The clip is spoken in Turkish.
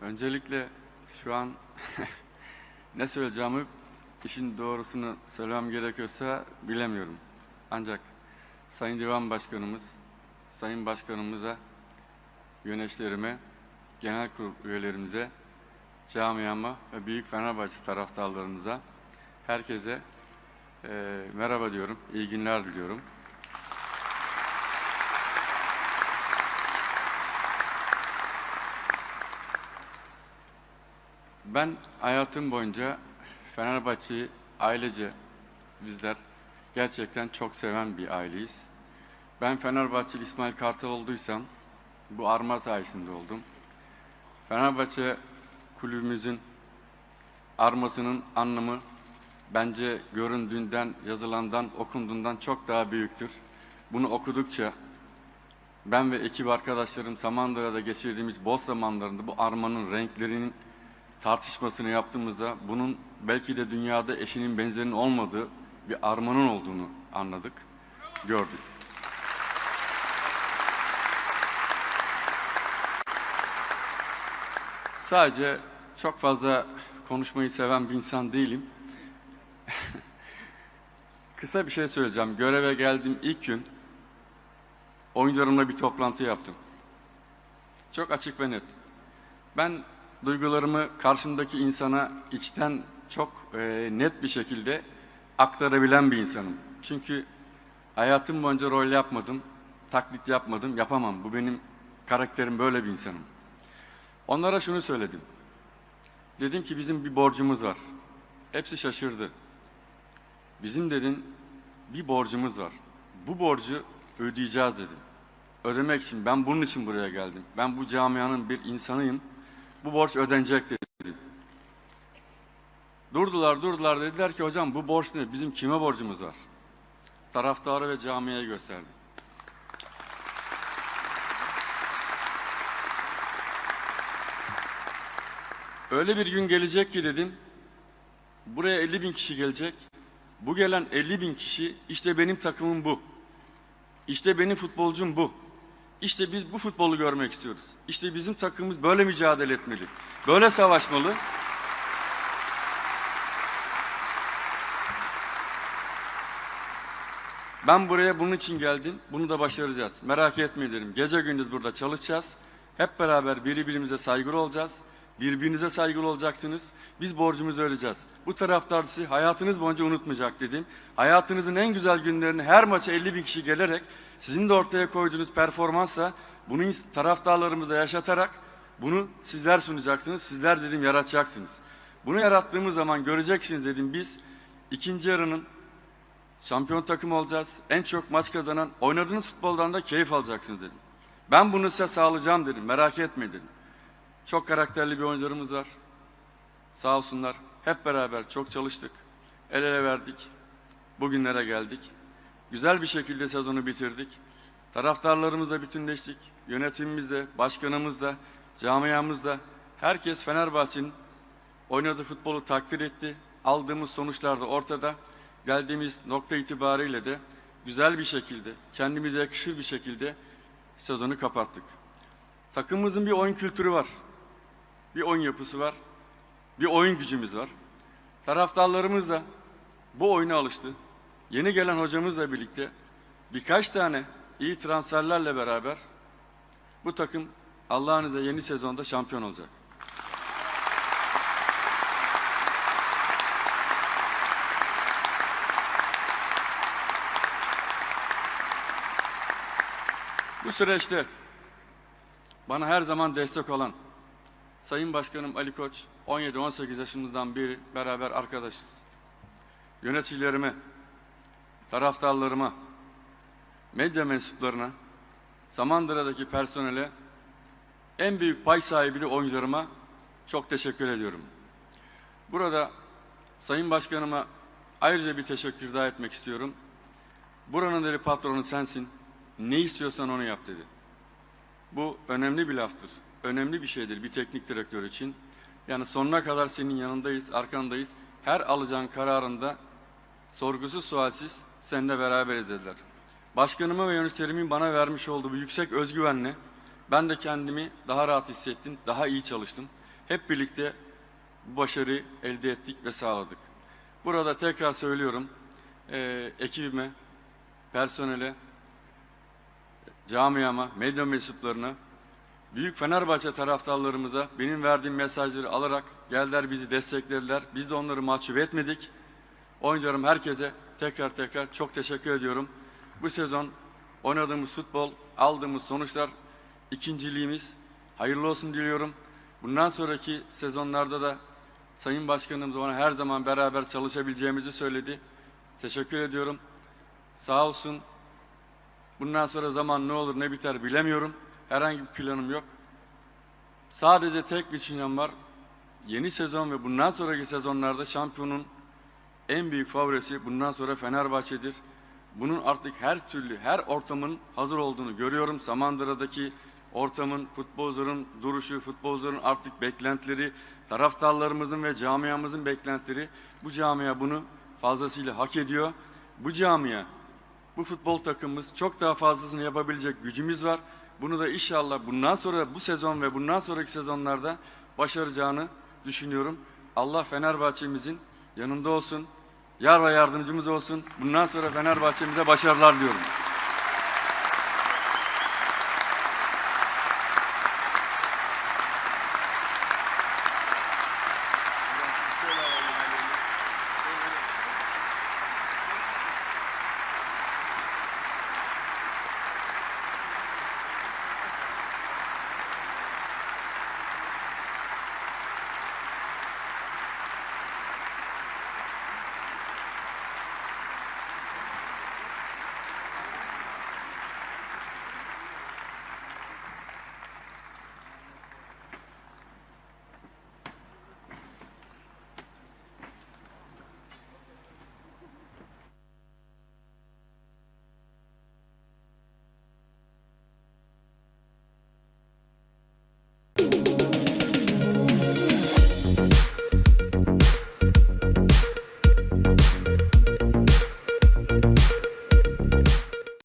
Öncelikle şu an ne söyleyeceğimi işin doğrusunu söylemem gerekiyorsa bilemiyorum. Ancak Sayın Divan Başkanımız, Sayın Başkanımıza, yöneticilerime, genel kurul üyelerimize, camiama ve Büyük Fenerbahçe taraftarlarımıza, herkese eee, merhaba diyorum, iyi günler diliyorum. Ben hayatım boyunca Fenerbahçe'yi ailece bizler gerçekten çok seven bir aileyiz. Ben Fenerbahçeli İsmail Kartal olduysam bu arma sayesinde oldum. Fenerbahçe kulübümüzün armasının anlamı bence göründüğünden, yazılandan, okunduğundan çok daha büyüktür. Bunu okudukça ben ve ekip arkadaşlarım Samandıra'da geçirdiğimiz boş zamanlarında bu armanın renklerinin tartışmasını yaptığımızda bunun belki de dünyada eşinin benzerinin olmadığı bir armanın olduğunu anladık, gördük. Sadece çok fazla konuşmayı seven bir insan değilim. Kısa bir şey söyleyeceğim. Göreve geldiğim ilk gün oyuncularımla bir toplantı yaptım. Çok açık ve net. Ben duygularımı karşımdaki insana içten çok e, net bir şekilde aktarabilen bir insanım. Çünkü hayatım boyunca rol yapmadım, taklit yapmadım, yapamam. Bu benim karakterim böyle bir insanım. Onlara şunu söyledim. Dedim ki bizim bir borcumuz var. Hepsi şaşırdı. Bizim dedin bir borcumuz var. Bu borcu ödeyeceğiz dedim. Ödemek için ben bunun için buraya geldim. Ben bu camianın bir insanıyım. Bu borç ödenecek dedim. Durdular durdular dediler ki hocam bu borç ne? Bizim kime borcumuz var? Taraftarı ve camiye gösterdi. Öyle bir gün gelecek ki dedim. Buraya 50 bin kişi gelecek. Bu gelen 50 bin kişi işte benim takımım bu. İşte benim futbolcum bu. İşte biz bu futbolu görmek istiyoruz. İşte bizim takımımız böyle mücadele etmeli. Böyle savaşmalı. Ben buraya bunun için geldim. Bunu da başaracağız. Merak etmeyin dedim. Gece gündüz burada çalışacağız. Hep beraber birbirimize saygılı olacağız. Birbirinize saygılı olacaksınız. Biz borcumuzu ödeyeceğiz. Bu taraftar sizi hayatınız boyunca unutmayacak dedim. Hayatınızın en güzel günlerini her maça 50 bin kişi gelerek sizin de ortaya koyduğunuz performansla bunu taraftarlarımıza yaşatarak bunu sizler sunacaksınız. Sizler dedim yaratacaksınız. Bunu yarattığımız zaman göreceksiniz dedim biz ikinci yarının şampiyon takım olacağız. En çok maç kazanan oynadığınız futboldan da keyif alacaksınız dedim. Ben bunu size sağlayacağım dedim. Merak etmeyin dedim. Çok karakterli bir oyuncularımız var. Sağ olsunlar. Hep beraber çok çalıştık. El ele verdik. Bugünlere geldik. Güzel bir şekilde sezonu bitirdik. Taraftarlarımızla bütünleştik. Yönetimimizle, başkanımızla, camiamızla herkes Fenerbahçe'nin oynadığı futbolu takdir etti. Aldığımız sonuçlar da ortada. Geldiğimiz nokta itibariyle de güzel bir şekilde, kendimize yakışır bir şekilde sezonu kapattık. Takımımızın bir oyun kültürü var. Bir oyun yapısı var. Bir oyun gücümüz var. Taraftarlarımız da bu oyuna alıştı. Yeni gelen hocamızla birlikte birkaç tane iyi transferlerle beraber bu takım Allah'ın izniyle yeni sezonda şampiyon olacak. Bu süreçte bana her zaman destek olan Sayın Başkanım Ali Koç 17-18 yaşımızdan beri beraber arkadaşız. Yöneticilerime, taraftarlarıma, medya mensuplarına, Samandıra'daki personele, en büyük pay sahibi de oyuncularıma çok teşekkür ediyorum. Burada Sayın Başkanıma ayrıca bir teşekkür daha etmek istiyorum. Buranın dedi patronu sensin. Ne istiyorsan onu yap dedi. Bu önemli bir laftır. Önemli bir şeydir bir teknik direktör için. Yani sonuna kadar senin yanındayız, arkandayız. Her alacağın kararında sorgusuz sualsiz seninle beraberiz dediler. Başkanıma ve yöneticilerimin bana vermiş olduğu bu yüksek özgüvenle ben de kendimi daha rahat hissettim, daha iyi çalıştım. hep birlikte bu başarıyı elde ettik ve sağladık. Burada tekrar söylüyorum, eee ekibime, personele, camiama, medya mensuplarına, büyük Fenerbahçe taraftarlarımıza benim verdiğim mesajları alarak geldiler bizi desteklediler. Biz de onları mahcup etmedik. Oyuncularım herkese tekrar tekrar çok teşekkür ediyorum. Bu sezon oynadığımız futbol, aldığımız sonuçlar, ikinciliğimiz hayırlı olsun diliyorum. Bundan sonraki sezonlarda da Sayın Başkanımız bana her zaman beraber çalışabileceğimizi söyledi. Teşekkür ediyorum. Sağ olsun. Bundan sonra zaman ne olur ne biter bilemiyorum. Herhangi bir planım yok. Sadece tek bir düşüncem var. Yeni sezon ve bundan sonraki sezonlarda şampiyonun en büyük favorisi bundan sonra Fenerbahçe'dir. Bunun artık her türlü, her ortamın hazır olduğunu görüyorum. Samandıra'daki ortamın, futbolcuların duruşu, futbolcuların artık beklentileri, taraftarlarımızın ve camiamızın beklentileri. Bu camia bunu fazlasıyla hak ediyor. Bu camia, bu futbol takımımız çok daha fazlasını yapabilecek gücümüz var. Bunu da inşallah bundan sonra bu sezon ve bundan sonraki sezonlarda başaracağını düşünüyorum. Allah Fenerbahçe'mizin yanında olsun. Yar ve yardımcımız olsun. Bundan sonra Fenerbahçe'mize başarılar diliyorum.